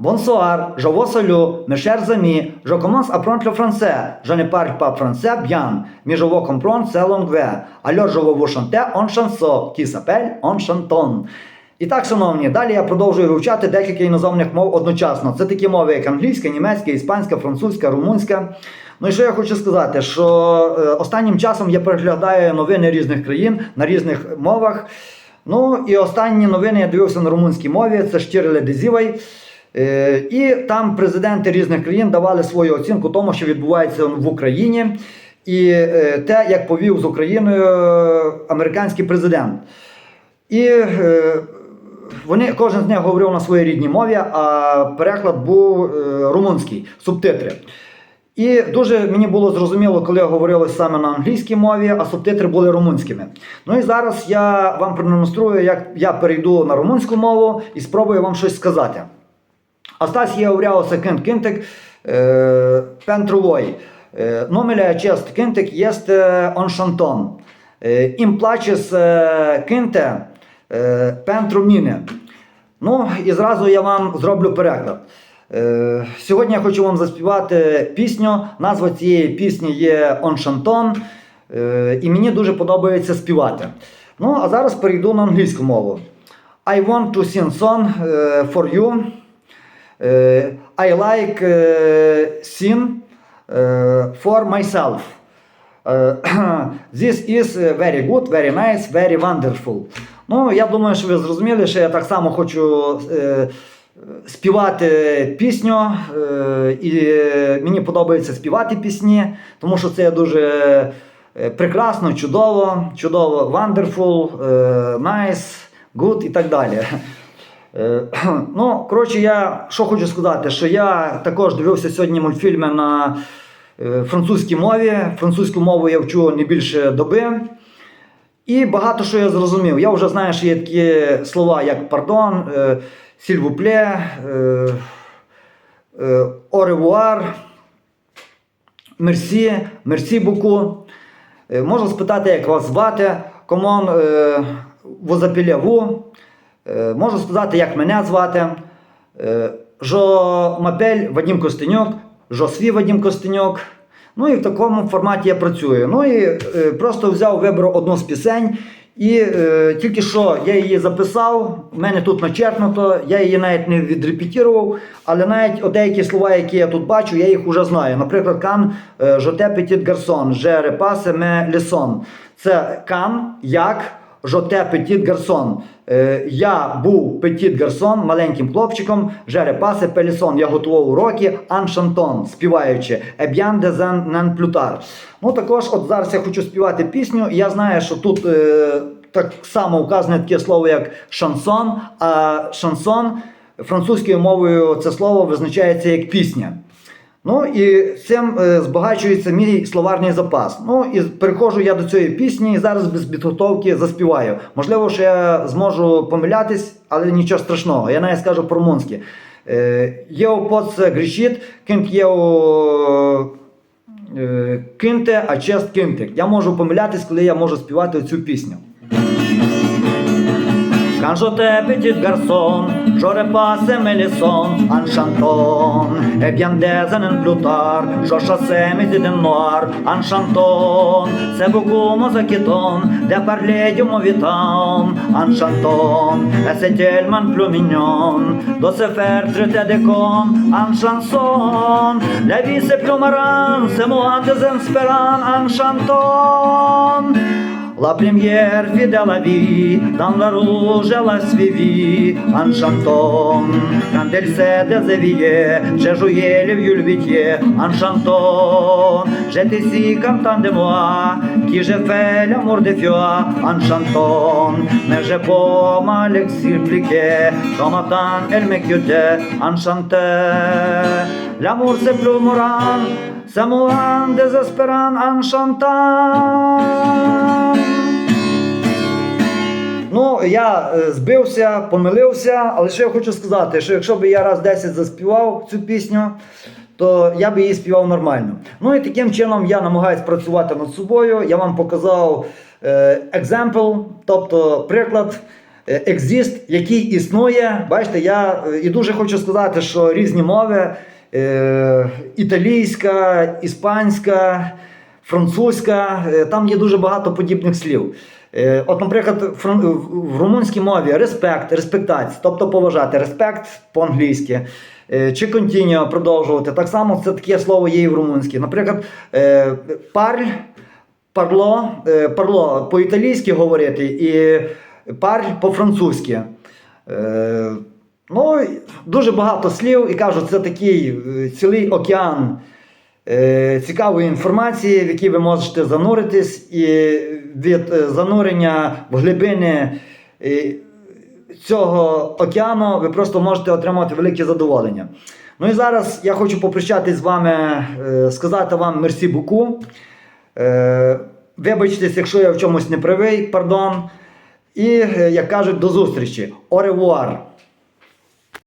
Bonsoir, je vous salue, mes chers amis. Je commence à apprendre le français. Je ne parle pas français bien, mais je veux comprendre ces langues. Alors je vais vous chanter une chanson qui s'appelle «On chanton». І так, шановні, далі я продовжую вивчати декілька іноземних мов одночасно. Це такі мови, як англійська, німецька, іспанська, французька, румунська. Ну і що я хочу сказати, що е, останнім часом я переглядаю новини різних країн на різних мовах. Ну і останні новини я дивився на румунській мові, це Штірле Дезівай. Е, І там президенти різних країн давали свою оцінку тому, що відбувається в Україні, і е, те, як повів з Україною е, американський президент. І вони, кожен з них говорив на своїй рідній мові, а переклад був румунський, субтитри. І дуже мені було зрозуміло, коли говорилось саме на англійській мові, а субтитри були румунськими. Ну і зараз я вам продемонструю, як я перейду на румунську мову і спробую вам щось сказати. Astăzi eu vreau să cânt cântec pentru voi. Numele acest cântec este un șanton. Îmi place să cânte pentru mine. Ну, і зразу я вам зроблю переклад. Е, Сьогодні я хочу вам заспівати пісню. Назва цієї пісні є Он Шантон. Е, І мені дуже подобається співати. Ну, а зараз перейду на англійську мову. I want to sing song е, for you. Uh, I like uh, sing uh, for myself. This is very good, very nice, very wonderful. Ну, я думаю, що ви зрозуміли, що я так само хочу е, співати пісню, е, і мені подобається співати пісні, тому що це дуже е, прекрасно, чудово, чудово, wonderful, е, nice, good і так далі. Е, Ну, коротше, я що хочу сказати, що я також дивився сьогодні мультфільми на е, французькій мові. Французьку мову я вчу не більше доби. І багато що я зрозумів. Я вже знаю, що є такі слова, як пардон, е, сільвупле, оревуар, мерсі, мерсі буку. Е, Можу спитати, як вас звати, комон е, возапіляву. Е, Можу сказати, як мене звати. Е, Жо Мапель Вадим Костенюк, Жо Свій Вадим Костенюк. Ну і в такому форматі я працюю. Ну і е, просто взяв, вибрав одну з пісень. І е, тільки що я її записав, в мене тут начерпнуто, я її навіть не відрепетірував, але навіть деякі слова, які я тут бачу, я їх вже знаю. Наприклад, кан жоте петіт гарсон, же репасе ме лесон. Це кан, як, жоте петіт гарсон. Я був петіт гарсон, маленьким хлопчиком, жере пасе пелісон. Я готував уроки аншантон, співаючи Еб'ян де зен нен плютар. Ну також, от зараз я хочу співати пісню. Я знаю, що тут е, так само вказане таке слово, як шансон, а шансон французькою мовою це слово визначається як пісня. Ну і цим е, збагачується мій словарний запас. Ну і переходжу я до цієї пісні і зараз без підготовки заспіваю. Можливо, що я зможу помилятись, але нічого страшного. Я навіть скажу по-румунськи. Поц грішіт, кінт єу е, кинте, а чест кинтик. Я можу помилятись, коли я можу співати цю пісню. Quand je te petit garçon, j'aurais passé mes leçons en chantant. Et bien des années plus tard, je chassais mes idées noires en chantant. C'est beaucoup moins inquiétant de parler du mauvais temps en chantant. Et c'est tellement plus mignon de se faire traiter de con en chanson. La vie c'est plus marrant, c'est moins désespérant en chantant. La première vie de la dans la rouge elle a suivi en chantant. Quand elle s'est déshabillée, j'ai joué le vieux métier en chantant. J'étais si content de moi, qui j'ai fait l'amour de foi en chantant. Mais j'ai pas mal expliqué, comment tant elle m'écoutait en chantant. L'amour c'est plus mourant, c'est moins désespérant en chantant. Ну, я е, збився, помилився, але що я хочу сказати, що якщо б я раз 10 заспівав цю пісню, то я би її співав нормально. Ну і таким чином я намагаюся працювати над собою. Я вам показав е, example, тобто приклад. е, екзист, який існує. Бачите, я і дуже хочу сказати, що різні мови е, італійська, іспанська, французька, там є дуже багато подібних слів. Е, От, наприклад, в румунській мові респект, респектація, тобто поважати, респект по-англійськи, е, чи контініо продовжувати. Так само це таке слово є і в румунській. Наприклад, е, парль, парло, парло по-італійськи говорити і парль по-французьки. Ну, дуже багато слів, і кажу, це такий цілий океан цікавої інформації, в якій ви можете зануритись, і від е, занурення в глибини е, цього океану ви просто можете отримати велике задоволення. Ну і зараз я хочу попрощатись з вами, е, сказати вам мерсі буку. Е, Вибачтесь, якщо я в чомусь не правий, пардон. І, е, як кажуть, до зустрічі. Revoir!